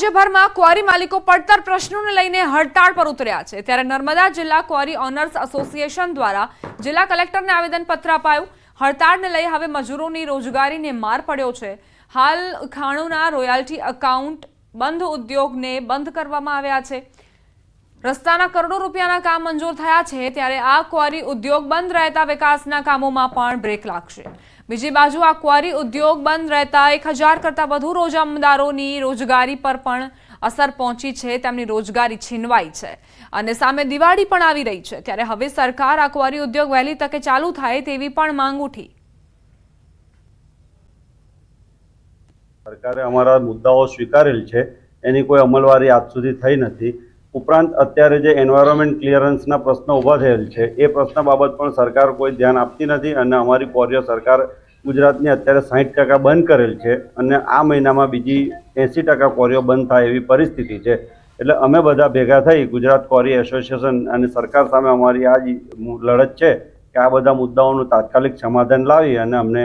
રાજ્યભરમાં ક્વારી માલિકો પડતર પ્રશ્નોને લઈને હડતાળ પર ઉતર્યા છે. ત્યારે નર્મદા જિલ્લા ક્વારી ઓનર્સ એસોસિએશન દ્વારા જિલ્લા કલેક્ટરને આવેદનપત્ર અપાયું. હડતાળને લઈ હવે મજૂરોની રોજગારીને માર પડ્યો છે. હાલ ખાણુના રોયલ્ટી એકાઉન્ટ બંધ ઉદ્યોગને બંધ કરવામાં આવ્યા છે. રસ્તાના કરોડો રૂપિયાના કામ મંજૂર થયા છે, ત્યારે આ ક્વારી ઉદ્યોગ બંધ રહેતા વિકાસના કામોમાં પણ બ્રેક લાગશે. બીજી બાજુ આ ક્વારી ઉદ્યોગ બંધ રહેતા એક હજાર વધુ રોજામદારોની રોજગારી પર પણ અસર પહોંચી છે, તેમની રોજગારી છીનવાઈ છે. અને સામે દિવાળી પણ આવી રહી છે, ત્યારે હવે સરકાર આ ક્વારી ઉદ્યોગ વહેલી તકે ચાલુ થાય તેવી પણ માંગ ઉઠી. સરકારે અમારા મુદ્દાઓ સ્વીકારેલ છે, એની કોઈ અમલવારી આજ સુધી થઈ નથી. ઉપરાંત અત્યારે જે એન્વાયરમેન્ટ ક્લિયરન્સના પ્રશ્નો ઊભા થયેલ છે, એ પ્રશ્ન બાબત પણ સરકાર કોઈ ધ્યાન આપતી નથી અને અમારી કોરિયો સરકાર ગુજરાતની અત્યારે સાહીઠ ટકા બંધ કરેલ છે અને આ મહિનામાં બીજી એંસી ટકા કોરિયો બંધ થાય એવી પરિસ્થિતિ છે. એટલે અમે બધા ભેગા થઈ ગુજરાત કોરી એસોસિએશન અને સરકાર સામે અમારી આ લડત છે કે આ બધા મુદ્દાઓનું તાત્કાલિક સમાધાન લાવી અને અમને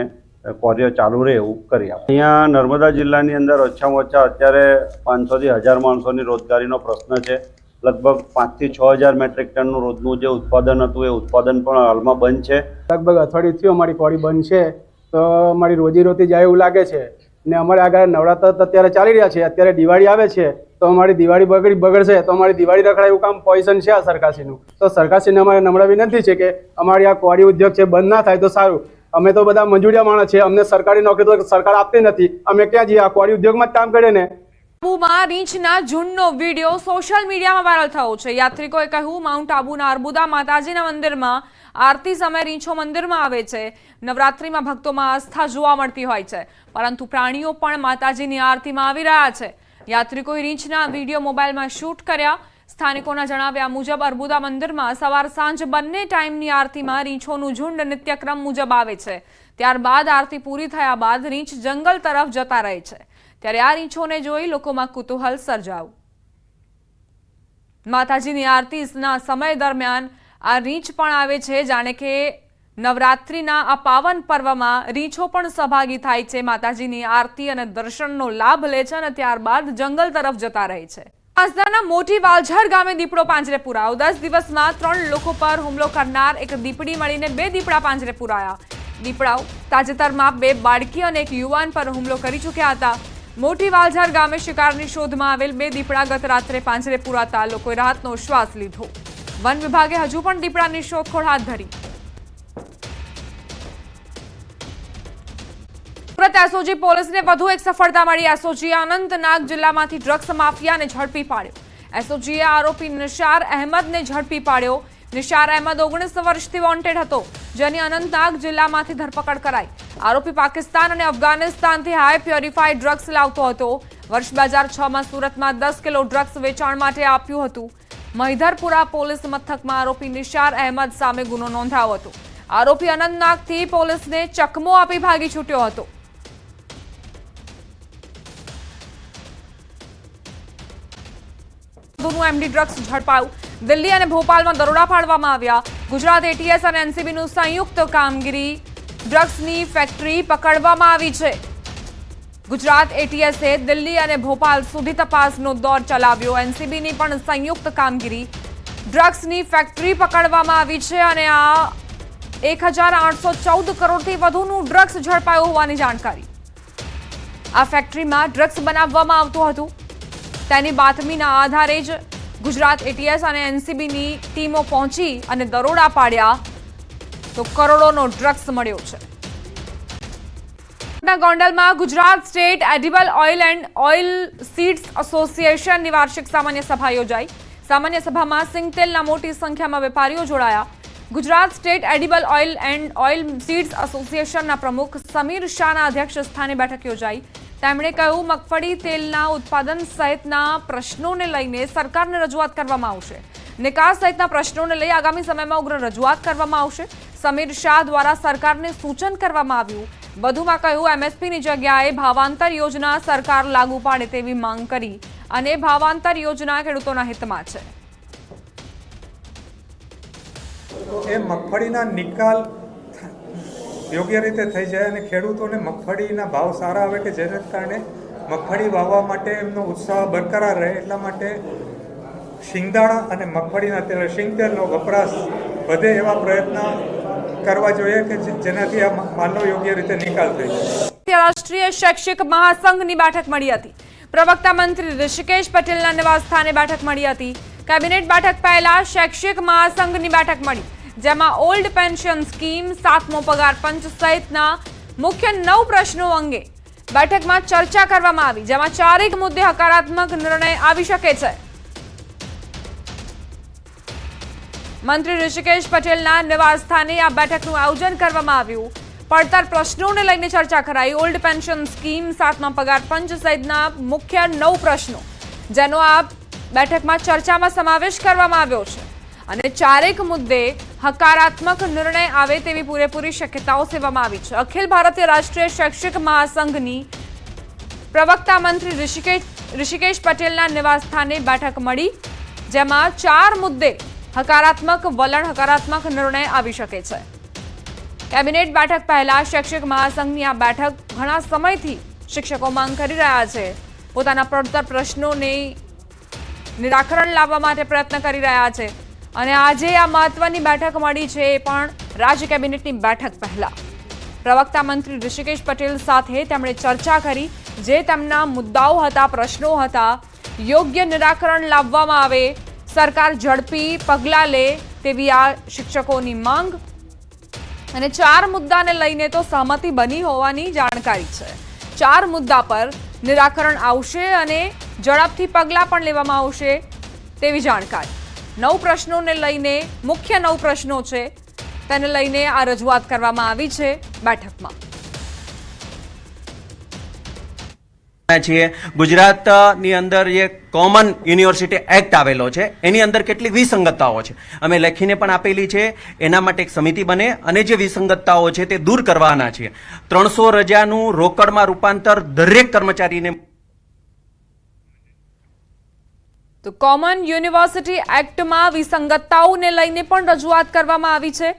કોરિયો ચાલુ રહે એવું કરી આપે અહીંયા નર્મદા જિલ્લાની અંદર ઓછામાં ઓછા અત્યારે પાંચસોથી હજાર માણસોની રોજગારીનો પ્રશ્ન છે. લગભગ પાંચથી છ હજાર મેટ્રિક ટનનું રોજનું જે ઉત્પાદન હતું એ ઉત્પાદન પણ હાલમાં બંધ છે. લગભગ અઠવાડિયું અમારી કોરી બંધ છે. તો મારી રોજીરોટી જાય એવું લાગે છે. ને અમારે આગળ નવરાત્ર અત્યારે ચાલી રહ્યા છે. અત્યારે દિવાળી આવે છે, તો અમારી દિવાળી બગડી બગડશે, તો અમારી દિવાળી રખડાય એવું કામ પોઈઝન છે આ સરકારશ્રીનું. તો સરકારશ્રીને અમારે નમ્ર વિનંતી છે કે અમારી આ કોળી ઉદ્યોગ છે બંધ ના થાય તો સારું. અમે તો બધા મંજૂરિયા માણસ છે. અમને સરકારી નોકરી તો સરકાર આપતી નથી. અમે ક્યાં જઈએ? આ કોળી ઉદ્યોગમાં જ કામ કરીએ ને. આબુમાં રીંછના સોશિયલ મીડિયામાં વાયરલ થયો છે. યાત્રિકોએ કહ્યું માઉન્ટ આબુના અર્બુદા માતાજીના મંદિરમાં આરતી સમયે રીંછો મંદિરમાં આવે છે. નવરાત્રિમાં ભક્તોમાં આસ્થા જોવા મળતી હોય છે. પરંતુ પ્રાણીઓ પણ માતાજીની આરતીમાં આવી રહ્યા છે. યાત્રિકોએ રીંછના વીડિયો મોબાઈલમાં શૂટ કર્યા. સ્થાનિકોના જણાવ્યા મુજબ અર્બુદા મંદિરમાં સવાર સાંજ બંને ટાઈમની આરતીમાં રીંછોનું ઝુંડ નિત્યક્રમ મુજબ આવે છે. ત્યારબાદ આરતી પૂરી થયા બાદ રીંછ જંગલ તરફ જતા રહે છે. ત્યારે આ રીંછોને જોઈ લોકોમાં કુતૂહલ સર્જાયું. માતાજીની આરતીના સમય દરમિયાન આ રીંછ પણ આવે છે, જાણે કે નવરાત્રિના આ પાવન પર્વમાં રીંછો પણ સહભાગી થાય છે. માતાજીની આરતી અને દર્શનનો લાભ લે છે અને ત્યારબાદ જંગલ તરફ જતા રહે છે. આજના મોટી વાલઝર ગામે દીપડો પાંજરે પુરાયો. દસ દિવસમાં ત્રણ લોકો પર હુમલો કરનાર એક દીપડી મળીને બે દીપડા પાંજરે પુરાયા. દીપડાઓ તાજેતરમાં બે બાળકી અને એક યુવાન પર હુમલો કરી ચૂક્યા હતા. મોટી વાલઝર ગામે શિકારની શોધમાં આવેલ બે દીપડા ગત રાત્રે પાંજરે પુરાતા લોકોએ રાહતનો શ્વાસ લીધો. વન વિભાગે હજુ પણ દીપડાની શોધખોળ હાથ ધરી. સુરત એસઓજી પોલીસને વધુ એક સફળતા મળી. એસઓજી અનંતનાગ જિલ્લામાંથી ડ્રગ્સ માફિયાને ઝડપી પાડ્યો. એસઓજીએ આરોપી નિશાર અહેમદને ઝડપી પાડ્યો. નિશાર અહેમદ ઓગણીસ વર્ષથી વોન્ટેડ હતો, જેની અનંતનાગ જિલ્લામાંથી ધરપકડ કરાઈ. આરોપી પાકિસ્તાન અને અફઘાનિસ્તાનથી હાઈ પ્યોરિફાઈડ ડ્રગ્સ લાવતો હતો. વર્ષ બે હજાર છમાં સુરતમાં દસ કિલો ડ્રગ્સ વેચાણ માટે આપ્યું હતું. મહિધરપુરા પોલીસ મથકમાં આરોપી નિશાર અહેમદ સામે ગુનો નોંધાયો હતો. આરોપી અનંતનાગથી પોલીસને ચકમો આપી ભાગી છૂટ્યો હતો. MD drugs ઝડપાયું. દિલ્હી અને ભોપાલમાં દરોડા પાડવામાં આવ્યા. ગુજરાત એટીએસ અને એનસીબીનું સંયુક્ત કામગીરી ડ્રગ્સની ફેક્ટરી પકડવામાં આવી છે. ગુજરાત એટીએસે દિલ્હી અને ભોપાલ સુધી તપાસનો દોર ચલાવ્યો. એનસીબીની પણ સંયુક્ત કામગીરી ડ્રગ્સની ફેક્ટરી પકડવામાં આવી છે અને આ એક હજાર આઠસો ચૌદ કરોડથી વધુનું ડ્રગ્સ ઝડપાયું હોવાની જાણકારી. આ ફેક્ટરીમાં ડ્રગ્સ બનાવવામાં આવતું હતું. તેની બાતમીના આધારે જ ગુજરાત એટીએસ અને એનસીબીની ટીમો પહોંચી અને દરોડા પાડ્યા તો કરોડોનો ડ્રગ્સ મળ્યો છે. ના ગોંડલમાં Gujarat state edible oil and oil seeds એસોસિએશનની વાર્ષિક સામાન્ય સભા યોજાઈ. સામાન્ય સભામાં સિંગતેલના મોટી સંખ્યામાં વેપારીઓ જોડાયા. Gujarat state edible oil and oil seeds એસોસિએશનના પ્રમુખ સમીર શાહના અધ્યક્ષ સ્થાને બેઠક યોજાઈ. તેમણે કહ્યું, મગફળી, તેલના ઉત્પાદન સહિતના પ્રશ્નોને લઈને સરકારને રજૂઆત કરવામાં આવશે. નિકાસ સહિતના પ્રશ્નોને લઈ આગામી સમયમાં ઉગ્ર રજૂઆત કરવામાં આવશે. સમીર શાહ દ્વારા સરકારને સૂચન કરવામાં આવ્યું વધુમાં કહ્યું, એમએસપીની જગ્યાએ ભાવાંતર યોજના સરકાર લાગુ પાડે તેવી માંગ કરી અને ભાવાંતર યોજના ખેડૂતોના હિતમાં છે. એ મગફળીના નિકાલ યોગ્ય રીતે થઈ જાય અને ખેડૂતોને મગફળીના ભાવ સારા આવે કે જેને કારણે મગફળી વાવવા માટે એમનો ઉત્સાહ બરકરાર રહે એટલા માટે શિંગદાણા અને મગફળીના તેલ શિંગતેલનો વપરાશ વધે એવા પ્રયત્ન કરવા જોઈએ કે જેનાથી આ માલનો યોગ્ય રીતે નિકાલ થઈ જાય. રાષ્ટ્રીય શૈક્ષિક મહાસંઘની બેઠક મળી હતી. પ્રવક્તા મંત્રી ઋષિકેશ પટેલના નિવાસ સ્થાને બેઠક મળી હતી. કેબિનેટ બેઠક પહેલા શૈક્ષિક મહાસંઘની બેઠક મળી, જેમાં ઓલ્ડ પેન્શન સ્કીમ, સાતમો પગાર પંચ સહિતના મુખ્ય નવ પ્રશ્નો અંગે બેઠકમાં ચર્ચા કરવામાં આવી, જેમાં ચારેક મુદ્દે હકારાત્મક નિર્ણય આવી શકે છે. મંત્રી ઋષિકેશ પટેલના નિવાસસ્થાને આ બેઠકનું આયોજન કરવામાં આવ્યું. પડતર પ્રશ્નોને લઈને ચર્ચા કરાઈ. ઓલ્ડ પેન્શન સ્કીમ સાતમા પગાર પંચ સહિતના મુખ્ય નવ પ્રશ્નો, જેનો આ બેઠકમાં ચર્ચામાં સમાવેશ કરવામાં આવ્યો છે. અને ચારેક મુદ્દે હકારાત્મક નિર્ણય આવે તેવી પૂરેપૂરી શક્યતાઓ સેવામાં આવી છે. અખિલ ભારતીય રાષ્ટ્રીય શૈક્ષિક મહાસંઘની પ્રવક્તા મંત્રી ઋષિકેશ ઋષિકેશ પટેલના નિવાસ સ્થાને બેઠક મળી, જેમાં ચાર મુદ્દે હકારાત્મક વલણ, હકારાત્મક નિર્ણય આવી શકે છે. કેબિનેટ બેઠક પહેલા શૈક્ષિક મહાસંઘની આ બેઠક ઘણા સમયથી શિક્ષકો માંગ કરી રહ્યા છે. પોતાના પડતર પ્રશ્નોને નિરાકરણ લાવવા માટે પ્રયત્ન કરી રહ્યા છે. અને આજે આ મહત્વની બેઠક મળી છે એ પણ રાજ્ય કેબિનેટની બેઠક પહેલા. પ્રવક્તા મંત્રી ઋષિકેશ પટેલ સાથે તેમણે ચર્ચા કરી, જે તેમના મુદ્દાઓ હતા, પ્રશ્નો હતા, યોગ્ય નિરાકરણ લાવવામાં આવે સરકાર ઝડપી પગલાં લે તેવી આ શિક્ષકોની માંગ. અને ચાર મુદ્દાને લઈને તો સહમતિ બની હોવાની જાણકારી છે. ચાર મુદ્દા પર નિરાકરણ આવશે અને ઝડપથી પગલાં પણ લેવામાં આવશે તેવી જાણકારી. નવ પ્રશ્નોને લઈને, મુખ્ય નવ પ્રશ્નો છે, તેને લઈને આ રજૂઆત કરવામાં આવી છે બેઠકમાં. છીએ. ગુજરાતની અંદર જે કોમન યુનિવર્સિટી એક્ટ આવેલો છે, એની અંદર કેટલી વિસંગતતાઓ છે. અમે લખીને પણ આપેલી છે, એના માટે એક સમિતિ બને અને જે વિસંગતતાઓ છે તે દૂર કરવાના છે. ત્રણસો રજાનું રોકડમાં રૂપાંતર દરેક કર્મચારીને તો કોમન યુનિવર્સિટી એક્ટમાં વિસંગતતાઓને લઈને પણ રજૂઆત કરવામાં આવી છે.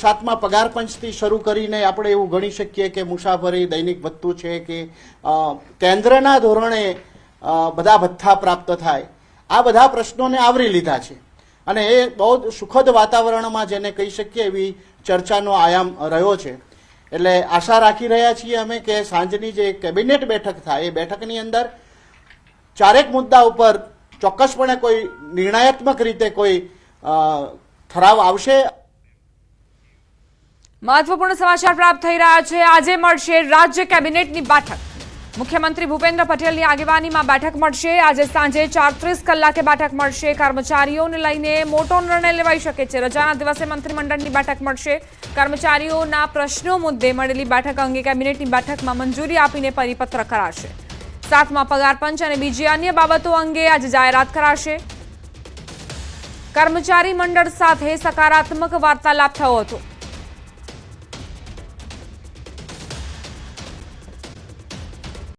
સાતમા પગાર પંચથી શરૂ કરીને આપણે એવું ગણી શકીએ કે મુસાફરી દૈનિક ભથ્થું છે કે કેન્દ્રના ધોરણે બધા ભથ્થા પ્રાપ્ત થાય. આ બધા પ્રશ્નોને આવરી લીધા છે. અને એ બહુ સુખદ વાતાવરણમાં જેને કહી શકીએ એવી ચર્ચાનો આયામ રહ્યો છે. એટલે આશા રાખી રહ્યા છીએ અમે કે સાંજની જે કેબિનેટ બેઠક થાય, એ બેઠકની અંદર ચારેક મુદ્દા ઉપર ચોક્કસપણે કોઈ નિર્ણયાત્મક રીતે કોઈ ઠરાવ આવશે. મહત્વપૂર્ણ સમાચાર પ્રાપ્ત થઈ રહ્યા છે. આજે મળશે રાજ્ય કેબિનેટની બેઠક. મુખ્યમંત્રી ભૂપેન્દ્ર પટેલની આગેવાનીમાં બેઠક મળશે. આજે સાંજે ચારત્રીસ કલાકે બેઠક મળશે. કર્મચારીઓને લઈને મોટો નિર્ણય લેવાઈ શકે છે. રજાના દિવસે મંત્રીમંડળની બેઠક મળશે. કર્મચારીઓના પ્રશ્નો મુદ્દે મળેલી બેઠક અંગે કેબિનેટની બેઠકમાં મંજૂરી આપીને પરિપત્ર કરાશે. સાતમા પગાર પંચ અને બીજી અન્ય બાબતો અંગે આજે જાહેરાત કરાશે. કર્મચારી મંડળ સાથે સકારાત્મક વાર્તાલાપ થયો હતો.